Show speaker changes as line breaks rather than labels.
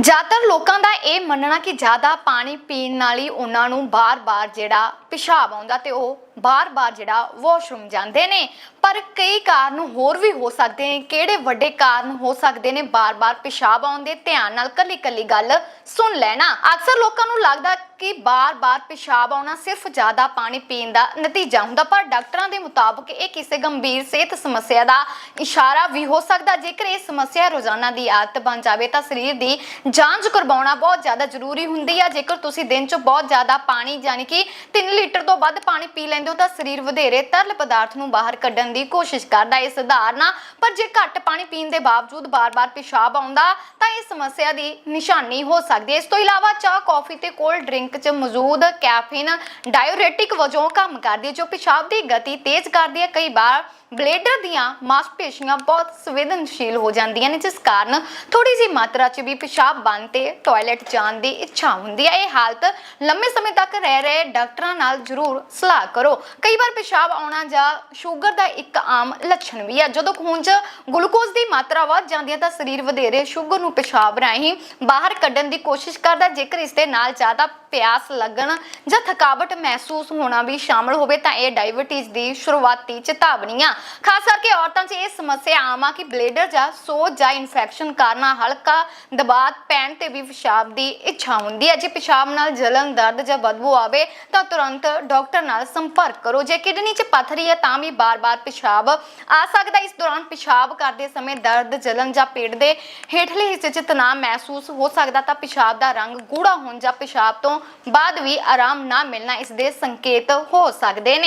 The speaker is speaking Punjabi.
ਜ਼ਿਆਦਾਤਰ ਲੋਕਾਂ ਦਾ ਇਹ ਮੰਨਣਾ ਕਿ ਜ਼ਿਆਦਾ ਪਾਣੀ ਪੀਣ ਨਾਲ ਹੀ ਉਹਨਾਂ ਨੂੰ ਬਾਰ-ਬਾਰ ਜਿਹੜਾ ਪਿਸ਼ਾਬ ਆਉਂਦਾ ਤੇ ਉਹ ਬਾਰ-ਬਾਰ ਜਿਹੜਾ ਵਾਸ਼ਰੂਮ ਜਾਂਦੇ ਨੇ। ਪਰ ਕਈ ਕਾਰਨ ਹੋਰ ਵੀ ਹੋ ਸਕਦੇ ਨੇ, ਕਿਹੜੇ ਵੱਡੇ ਕਾਰਨ ਹੋ ਸਕਦੇ ਨੇ ਬਾਰ-ਬਾਰ ਪਿਸ਼ਾਬ ਆਉਣ ਦੇ? ਧਿਆਨ ਨਾਲ ਕੱਲੀ-ਕੱਲੀ ਗੱਲ ਸੁਣ ਲੈਣਾ। ਅਕਸਰ ਲੋਕਾਂ ਨੂੰ ਲੱਗਦਾ ਕਿ ਬਾਰ-ਬਾਰ ਪਿਸ਼ਾਬ ਆਉਣਾ ਸਿਰਫ ਜ਼ਿਆਦਾ ਪਾਣੀ ਪੀਣ ਦਾ ਨਤੀਜਾ ਹੁੰਦਾ, ਪਰ ਡਾਕਟਰਾਂ ਦੇ ਮੁਤਾਬਕ ਇਹ ਕਿਸੇ ਗੰਭੀਰ ਸਿਹਤ ਸਮੱਸਿਆ ਦਾ ਇਸ਼ਾਰਾ ਵੀ ਹੋ ਸਕਦਾ। ਜੇਕਰ ਇਹ ਸਮੱਸਿਆ ਰੋਜ਼ਾਨਾ ਦੀ ਆਦਤ ਬਣ ਜਾਵੇ, ਤਾਂ ਸਰੀਰ ਦੀ ਜਾਂਚ ਕਰਵਾਉਣਾ ਬਹੁਤ ਜ਼ਿਆਦਾ ਜ਼ਰੂਰੀ ਹੁੰਦੀ ਹੈ ਜੇਕਰ ਤੁਸੀਂ ਦਿਨ 'ਚ ਬਹੁਤ ਜ਼ਿਆਦਾ ਪਾਣੀ, ਯਾਨੀ ਕਿ 3 ਲੀਟਰ ਤੋਂ ਵੱਧ ਪਾਣੀ ਪੀ ਲੈਂਦੇ ਹੋ, ਤਾਂ ਸਰੀਰ ਵਧੇਰੇ ਤਰਲ ਪਦਾਰਥ ਨੂੰ ਬਾਹਰ ਕੱਢਣ ਦੀ ਕੋਸ਼ਿਸ਼ ਕਰਦਾ ਇਹ ਸਧਾਰਨ ਆ ਪਰ ਜੇ ਘੱਟ ਪਾਣੀ ਪੀਣ ਦੇ ਬਾਵਜੂਦ ਬਾਰ-ਬਾਰ ਪਿਸ਼ਾਬ ਆਉਂਦਾ, ਤਾਂ ਇਹ ਸਮੱਸਿਆ ਦੀ ਨਿਸ਼ਾਨੀ ਹੋ ਸਕਦੀ ਹੈ। ਇਸ ਤੋਂ ਇਲਾਵਾ ਚਾਹ, ਕੌਫੀ ਤੇ ਕੋਲਡ ਡਰਿੰਕ 'ਚ ਮੌਜੂਦ ਕੈਫੀਨ ਡਾਇਉਰੇਟਿਕ ਵਜੋਂ ਕੰਮ ਕਰਦੀ ਹੈ, ਜੋ ਪਿਸ਼ਾਬ ਦੀ ਗਤੀ ਤੇਜ਼ ਕਰਦੀ ਹੈ। ਕਈ ਵਾਰ ਬਲੇਡਰ ਦੀਆਂ ਮਾਸਪੇਸ਼ੀਆਂ ਬਹੁਤ ਸੰਵੇਦਨਸ਼ੀਲ ਹੋ ਜਾਂਦੀਆਂ ਨੇ, ਜਿਸ ਕਾਰਨ ਥੋੜੀ ਜਿਹੀ ਮਾਤਰਾ 'ਚ ਵੀ ਪਿਸ਼ਾਬ ਬਣ ਤੇ ਟਾਇਲਟ ਜਾਣ ਦੀ ਇੱਛਾ ਹੁੰਦੀ ਹੈ। ਇਹ ਹਾਲਤ ਲੰਮੇ ਸਮੇਂ ਤੱਕ ਰਹਿ ਰਹੇ ਡਾਕਟਰਾਂ ਨਾਲ ਜ਼ਰੂਰ ਸਲਾਹ ਕਰੋ। ਕਈ ਵਾਰ ਪਿਸ਼ਾਬ ਆਉਣਾ ਜਾਂ ਸ਼ੂਗਰ ਦਾ ਇੱਕ ਆਮ ਲੱਛਣ ਵੀ ਹੈ। ਜਦੋਂ ਖੂਨ 'ਚ ਗਲੂਕੋਜ਼ ਦੀ ਮਾਤਰਾ ਵੱਧ ਜਾਂਦੀ ਹੈ, ਤਾਂ ਸਰੀਰ ਵਧੇਰੇ ਸ਼ੂਗਰ ਨੂੰ ਪਿਸ਼ਾਬ ਰਾਹੀਂ ਬਾਹਰ ਕੱਢਣ ਦੀ ਕੋਸ਼ਿਸ਼ ਕਰਦਾ ਜੇਕਰ ਇਸ ਦੇ ਨਾਲ ਜ਼ਿਆਦਾ ਪਿਆਸ ਲੱਗਣ ਜਾਂ ਥਕਾਵਟ ਮਹਿਸੂਸ ਹੋਣਾ ਵੀ ਸ਼ਾਮਲ ਹੋਵੇ ਤਾਂ ਇਹ ਡਾਇਬੀਟੀਜ਼ ਦੀ ਸ਼ੁਰੂਆਤੀ ਚੇਤਾਵਨੀ ਖਾਸ ਕਰਕੇ ਔਰਤਾਂ 'ਚ ਇਹ ਸਮੱਸਿਆ ਆਮ ਆ ਕਿ ਬਲੇਡਰ ਜਾਂ ਸੋਜ ਜਾਂ ਇਨਫੈਕਸ਼ਨ ਕਾਰਨ ਹਲਕਾ ਦਬਾਅ ਪੈਣ ਤੇ ਵੀ ਪਿਸ਼ਾਬ ਦੀ ਇੱਛਾ ਹੁੰਦੀ ਹੈ। ਜੇ ਪਿਸ਼ਾਬ ਨਾਲ ਜਲਨ, ਦਰਦ ਜਾਂ ਬਦਬੂ ਆਵੇ ਤਾਂ ਤੁਰੰਤ ਡਾਕਟਰ ਨਾਲ ਸੰਪਰਕ ਕਰੋ। ਜੇ ਕਿਡਨੀ 'ਚ ਪੱਥਰੀ ਹੈ ਤਾਂ ਵੀ ਬਾਰ-ਬਾਰ ਪਿਸ਼ਾਬ ਆ ਸਕਦਾ। ਇਸ ਦੌਰਾਨ ਪਿਸ਼ਾਬ ਕਰਦੇ ਸਮੇਂ ਦਰਦ, ਜਲਨ ਜਾਂ ਪੇਟ ਦੇ ਹੇਠਲੇ ਹਿੱਸੇ 'ਚ ਤਣਾਅ ਮਹਿਸੂਸ ਹੋ ਸਕਦਾ ਤਾਂ ਪਿਸ਼ਾਬ ਦਾ ਰੰਗ ਗੂੜਾ ਹੋਣ ਜਾਂ ਪਿਸ਼ਾਬ ਤੋਂ ਬਾਅਦ ਵੀ ਆਰਾਮ ਨਾ ਮਿਲਣਾ ਇਸ ਦੇ ਸੰਕੇਤ ਹੋ ਸਕਦੇ ਨੇ।